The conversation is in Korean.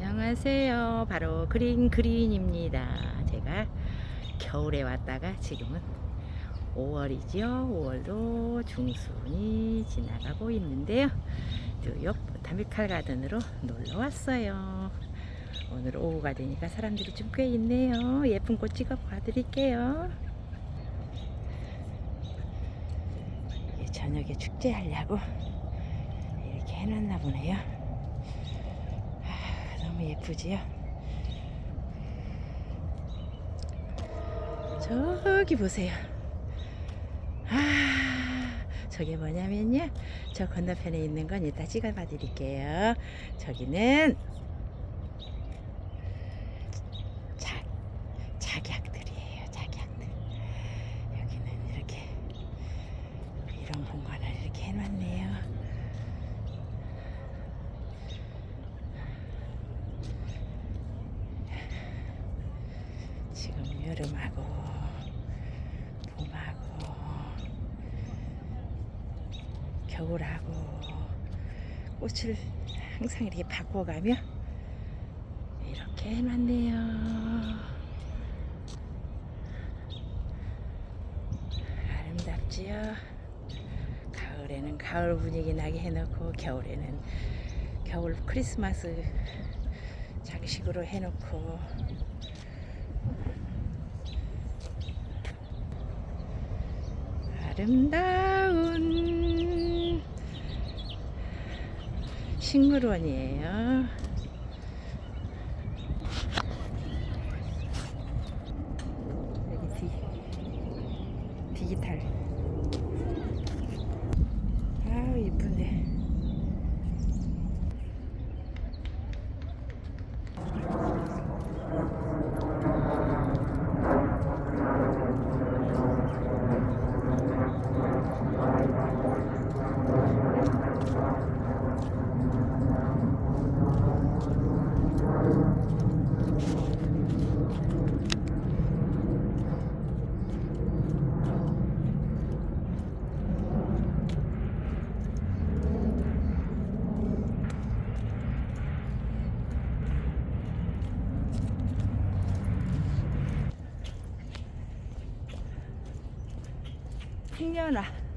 안녕하세요. 바로 그린 그린입니다. 제가 겨울에 왔다가 지금은 5월이죠. 5월도 중순이 지나가고 있는데요. 뉴욕 보타니칼 가든으로 놀러 왔어요. 오늘 오후가 되니까 사람들이 좀 꽤 있네요. 예쁜 꽃 찍어 봐드릴게요. 예, 저녁에 축제하려고 이렇게 해놨나 보네요. 예쁘지요? 저기 보세요. 아, 저게 뭐냐면요. 저 건너편에 있는 건 이따 찍어봐 드릴게요. 저기는 작, 작약들이에요. 작약들. 여기는 이렇게 이런 공간을 이렇게 해놨네요. 지금 여름하고 봄하고 겨울하고 꽃을 항상 이렇게 바꿔가며 이렇게 해놨네요. 아름답지요? 가을에는 가을 분위기 나게 해놓고 겨울에는 겨울 크리스마스 장식으로 해놓고 아름다운 식물원이에요. 여기 디, 디지털. 听见了。